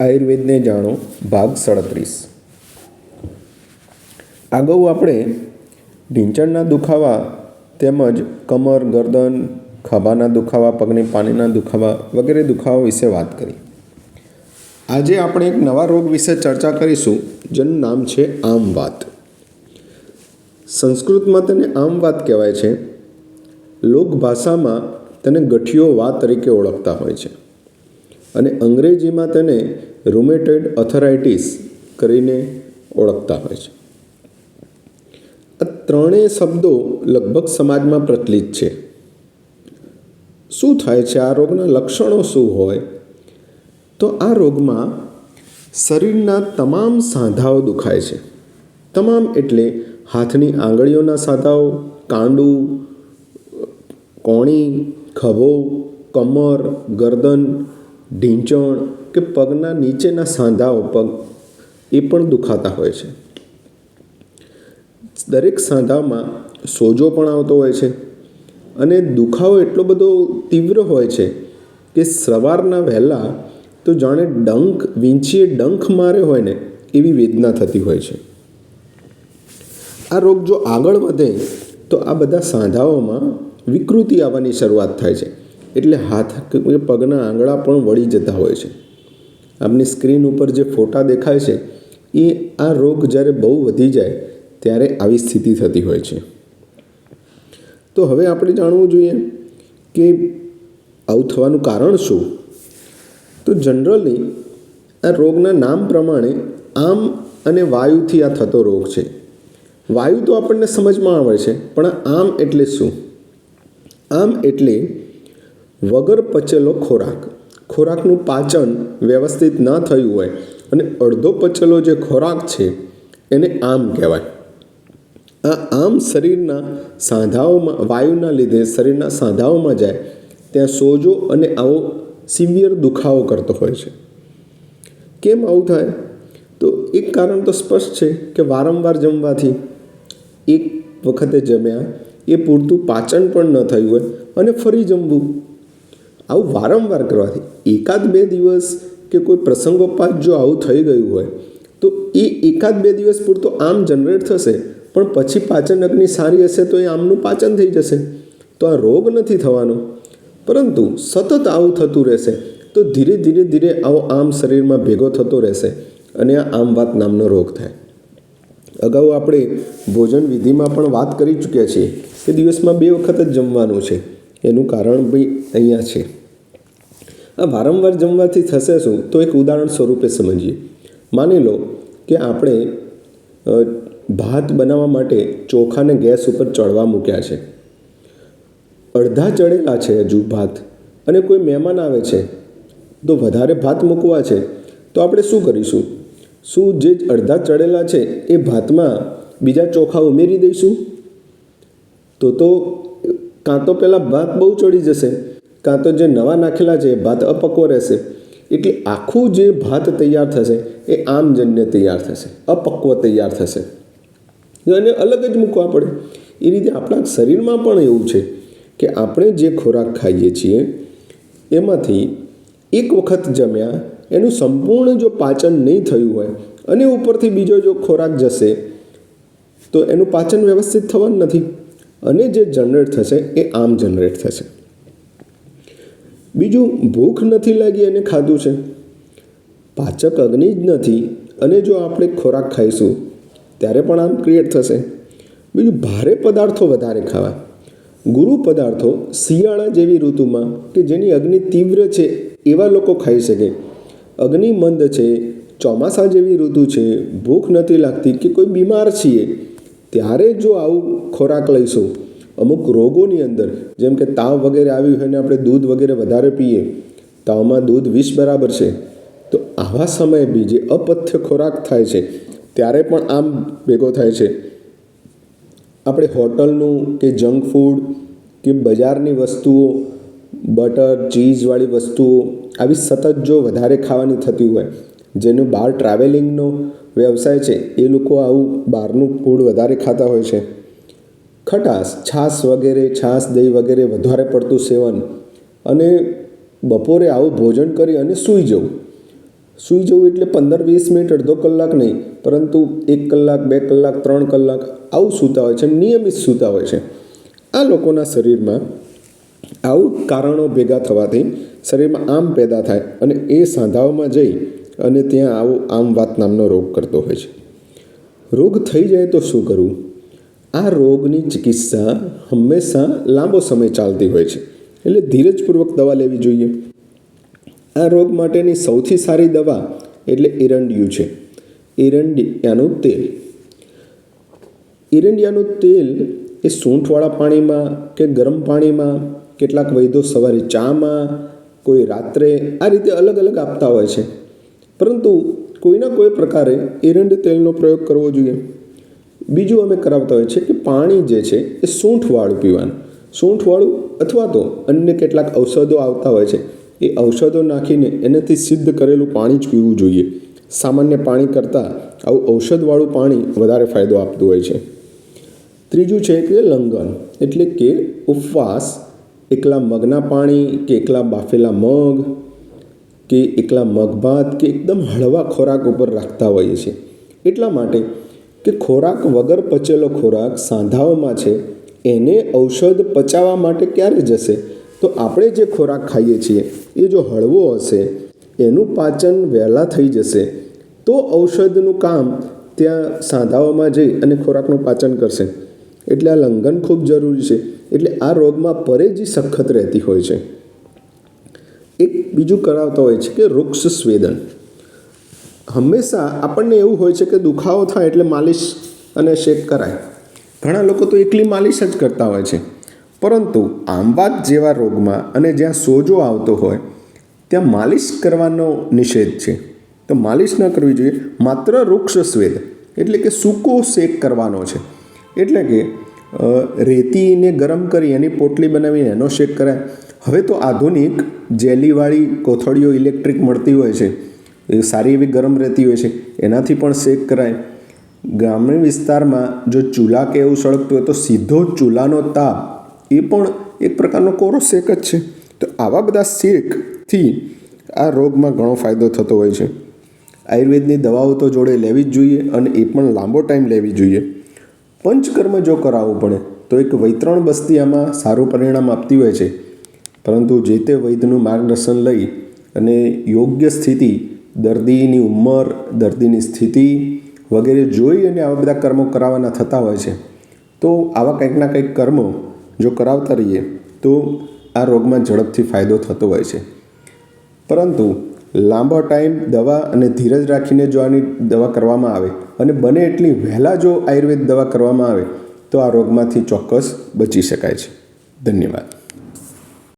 આયુર્વેદને જાણો, ભાગ સાડત્રીસ. અગાઉ આપણે ઢીંચણના દુખાવા તેમજ કમર, ગરદન, ખભાના દુખાવા, પગની પાણીના દુખાવા વગેરે દુખાવા વિશે વાત કરી. આજે આપણે એક નવા રોગ વિશે ચર્ચા કરીશું, જેનું નામ છે આમવાત સંસ્કૃતમાં તેને આમવાત કહેવાય છે. લોકભાષામાં તેને ગઠિયો વાત તરીકે ઓળખતા હોય છે. અને અંગ્રેજીમાં તેને રૂમેટેડ અથરાઇટીસ કરીને ઓળખતા હોય છે. આ ત્રણેય શબ્દો લગભગ સમાજમાં પ્રચલિત છે. શું થાય છે? આ રોગના લક્ષણો શું હોય? તો આ રોગમાં શરીરના તમામ સાંધાઓ દુખાય છે. તમામ એટલે હાથની આંગળીઓના સાંધાઓ, કાંડું, કોણી, ખભો, કમર, ગરદન, ઢીંચણ કે પગના નીચેના સાંધાઓ પગ એ પણ દુખાતા હોય છે. દરેક સાંધામાં સોજો પણ આવતો હોય છે અને દુખાવો એટલો બધો તીવ્ર હોય છે કે સવારના વહેલા તો જાણે ડંખ, વીંછીએ ડંખ મારે હોય ને એવી વેદના થતી હોય છે. આ રોગ જો આગળ વધે તો આ બધા સાંધાઓમાં વિકૃતિ આવવાની શરૂઆત થાય છે. એટલે હાથ કે પગના આંગળા પણ વળી જતા હોય છે. આપની સ્ક્રીન ઉપર જે ફોટા દેખાય છે, એ આ રોગ જ્યારે બહુ વધી જાય, ત્યારે આવી સ્થિતિ થતી હોય છે. તો હવે આપણે જાણવું જોઈએ કે આવું થવાનું કારણ શું? તો જનરલી આ રોગના નામ પ્રમાણે આમ અને વાયુથી આ થતો રોગ છે. વાયુ તો આપણને સમજમાં આવે છે, પણ આમ એટલે શું? આમ એટલે વગર પચેલો ખોરાક. ખોરાકનું પાચન વ્યવસ્થિત ન થયું હોય અને અડધો પચેલો જે ખોરાક છે એને આમ કહેવાય. આ આમ શરીરના સાંધાઓમાં, વાયુના લીધે શરીરના સાંધાઓમાં જાય, ત્યાં સોજો અને આવો સિવિયર દુખાવો કરતો હોય છે. કેમ આવું થાય? તો એક કારણ તો સ્પષ્ટ છે કે વારંવાર જમવાથી એક વખતે જમ્યા એ પૂરતું પાચન પણ ન થયું હોય અને ફરી જમવું આવું વારંવાર કરવાથી એકાદ બે દિવસ કે કોઈ પ્રસંગોપાત જો આવું થઈ ગયું હોય, તો એ એકાદ બે દિવસ પૂરતો આમ જનરેટ થશે, પણ પછી પાચન અગ્નિ સારી હશે તો એ આમનું પાચન થઈ જશે. તો આ રોગ નથી થવાનો. પરંતુ સતત આવું થતું રહેશે, તો ધીરે ધીરે ધીરે આવો આમ શરીરમાં ભેગો થતો રહેશે અને આ આમ વાત નામનો રોગ થાય. અગાઉ આપણે ભોજન વિધિમાં પણ વાત કરી ચૂક્યા છીએ કે દિવસમાં બે વખત જ જમવાનું છે. એનું કારણ બી અહીંયા છે. આ વારંવાર જમવાથી થશે શું? તો એક ઉદાહરણ સ્વરૂપે સમજીએ. માની લો કે આપણે ભાત બનાવવા માટે ચોખાને ગેસ ઉપર ચડવા મૂક્યા છે. અડધા ચડેલા છે હજુ ભાત અને કોઈ મહેમાન આવે છે. તો વધારે ભાત મૂકવા છે. તો આપણે શું કરીશું? શું જે અડધા ચડેલા છે એ ભાતમાં બીજા ચોખા ઉમેરી દઈશું? તો તો, કાં તો પહેલાં ભાત બહુ ચડી જશે. કાં તો જે નવા નાખેલા છે એ ભાત અપક્વ રહેશે. એટલે આખું જે ભાત તૈયાર થશે, એ આમજન્ય તૈયાર થશે, અપક્વ તૈયાર થશે. એને અલગ જ મૂકવા પડે. એ રીતે આપણા શરીરમાં પણ એવું છે કે આપણે જે ખોરાક ખાઈએ છીએ, એમાંથી એક વખત જમ્યા, એનું સંપૂર્ણ જો પાચન નહીં થયું હોય, અને ઉપરથી બીજો જો ખોરાક જશે, તો એનું પાચન વ્યવસ્થિત થવાનું નથી. અને જે જનરેટ થશે, એ આમ જનરેટ થશે. બીજું ભૂખ નથી લાગી અને ખાધું છે. પાચક અગ્નિ જ નથી અને જો આપણે ખોરાક ખાઈશું, ત્યારે પણ આમ ક્રિએટ થશે. બીજું ભારે પદાર્થો વધારે ખાવા. ગુરુ પદાર્થો શિયાળા જેવી ઋતુમાં કે જેની અગ્નિ તીવ્ર છે એવા લોકો ખાઈ શકે. અગ્નિ મંદ છે, ચોમાસા જેવી ઋતુ છે, ભૂખ નથી લાગતી કે કોઈ બીમાર છીએ, ત્યારે જો આવું ખોરાક લઈશું અમુક રોગોની અંદર, જેમ કે તાવ વગેરે આવ્યું હોય ને આપણે દૂધ વગેરે વધારે પીએ, તાવમાં દૂધ વિષ બરાબર છે, તો આવા સમયે બી જે અપથ્ય ખોરાક થાય છે, ત્યારે પણ આમ ભેગો થાય છે. આપણે હોટલનું કે જંક ફૂડ કે બજારની વસ્તુઓ, બટર, ચીઝવાળી વસ્તુઓ, આવી સતત જો વધારે ખાવાની થતી હોય, જેનું બહાર ટ્રાવેલિંગનો વ્યવસાય છે, એ લોકો આવું બહારનું ફૂડ વધારે ખાતા હોય છે. ખટાશ, છાશ વગેરે, છાશ દહીં વગેરે વધારે પડતું સેવન અને બપોરે આવું ભોજન કરી અને સૂઈ જવું. સૂઈ જવું એટલે પંદર વીસ મિનિટ અડધો કલાક નહીં, પરંતુ એક કલાક, બે કલાક, ત્રણ કલાક આવું સૂતા હોય છે, નિયમિત સૂતા હોય છે. આ લોકોના શરીરમાં આવું કારણો ભેગા થવાથી શરીરમાં આમ પેદા થાય અને એ સાંધાઓમાં જઈ અને ત્યાં આવો આમ વાત નામનો રોગ કરતો હોય છે. રોગ થઈ જાય તો શું કરવું? આ રોગની ચિકિત્સા હંમેશા લાંબો સમય ચાલતી હોય છે. એટલે ધીરજપૂર્વક દવા લેવી જોઈએ. આ રોગ માટેની સૌથી સારી દવા એટલે એરંડિયું છે. એરંડિયાનું તેલ. એરંડિયાનું તેલ એ સૂંઠવાળા પાણીમાં કે ગરમ પાણીમાં, કેટલાક વૈદ્યો સવારે ચામાં, કોઈ રાત્રે આ રીતે અલગ અલગ આપતા હોય છે. પરંતુ કોઈના કોઈ પ્રકારે એરંડ તેલનો પ્રયોગ કરવો જોઈએ. બીજું અમે કરાવતા હોય છે કે પાણી જે છે એ સૂંઠવાળું પીવાનું. સૂંઠવાળું અથવા તો અન્ય કેટલાક ઔષધો આવતા હોય છે. એ ઔષધો નાખીને એનાથી સિદ્ધ કરેલું પાણી જ પીવું જોઈએ. સામાન્ય પાણી કરતાં આવું ઔષધવાળું પાણી વધારે ફાયદો આપતું હોય છે. ત્રીજું છે કે લંગન એટલે કે ઉપવાસ. એકલા મગના પાણી કે એકલા બાફેલા મગ કે એકલા મગભાત કે એકદમ હળવા ખોરાક ઉપર રાખતા હોઈએ છીએ. એટલા માટે કે ખોરાક વગર પચેલો ખોરાક સાંધાઓમાં છે, એને ઔષધ પચાવવા માટે ક્યારે જશે? તો આપણે જે ખોરાક ખાઈએ છીએ, એ જો હળવો હશે, એનું પાચન વહેલા થઈ જશે, તો ઔષધનું કામ ત્યાં સાંધાઓમાં જઈ અને ખોરાકનું પાચન કરશે. એટલે આ લંઘન ખૂબ જરૂરી છે. એટલે આ રોગમાં પરેજી સખત રહેતી હોય છે. એક બીજું કરાવતા હોય છે કે વૃક્ષ સ્વેદન. હંમેશા આપણને એવું હોય છે કે દુખાવો થાય એટલે માલિશ અને શેક કરાય. ઘણા લોકો તો એકલી માલિશ જ કરતા હોય છે. પરંતુ આંબાત જેવા રોગમાં અને જ્યાં સોજો આવતો હોય, ત્યાં માલિશ કરવાનો નિષેધ છે. તો માલિશ ન કરવી જોઈએ, માત્ર વૃક્ષ સ્વેદ, એટલે કે સૂકો શેક કરવાનો છે. એટલે કે રેતીને ગરમ કરી એની પોટલી બનાવીને એનો શેક કરાય. હવે તો આધુનિક જેલીવાળી કોથળીઓ ઇલેક્ટ્રિક મળતી હોય છે. સારી એવી ગરમ રહેતી હોય છે. એનાથી પણ શેક કરાય. ગ્રામીણ વિસ્તારમાં જો ચૂલા કે એવું સળગતું હોય તો સીધો ચૂલાનો તાપ એ પણ એક પ્રકારનો કોરો શેક જ છે. તો આવા બધા શેકથી આ રોગમાં ઘણો ફાયદો થતો હોય છે. આયુર્વેદની દવાઓ તો જોડે લેવી જ જોઈએ અને એ પણ લાંબો ટાઈમ લેવી જોઈએ. પંચકર્મ જો કરાવવું પડે, તો એક વૈતરણ બસ્તી આમાં સારું પરિણામ આપતી હોય છે. પરંતુ જે તે વૈદ્યનું માર્ગદર્શન લઈ અને યોગ્ય સ્થિતિ દર્દીની ઉંમર, દર્દીની સ્થિતિ વગેરે જોઈ અને આવા બધા કર્મો કરાવવાના થતા હોય છે. તો આવા કંઈકના કંઈક કર્મો જો કરાવતા રહીએ, તો આ રોગમાં ઝડપથી ફાયદો થતો હોય છે. પરંતુ લાંબો ટાઈમ દવા અને ધીરજ રાખીને જો આની દવા કરવામાં આવે અને બને એટલી વહેલા જો આયુર્વેદ દવા કરવામાં આવે, તો આ રોગમાંથી ચોક્કસ બચી શકાય છે. ધન્યવાદ.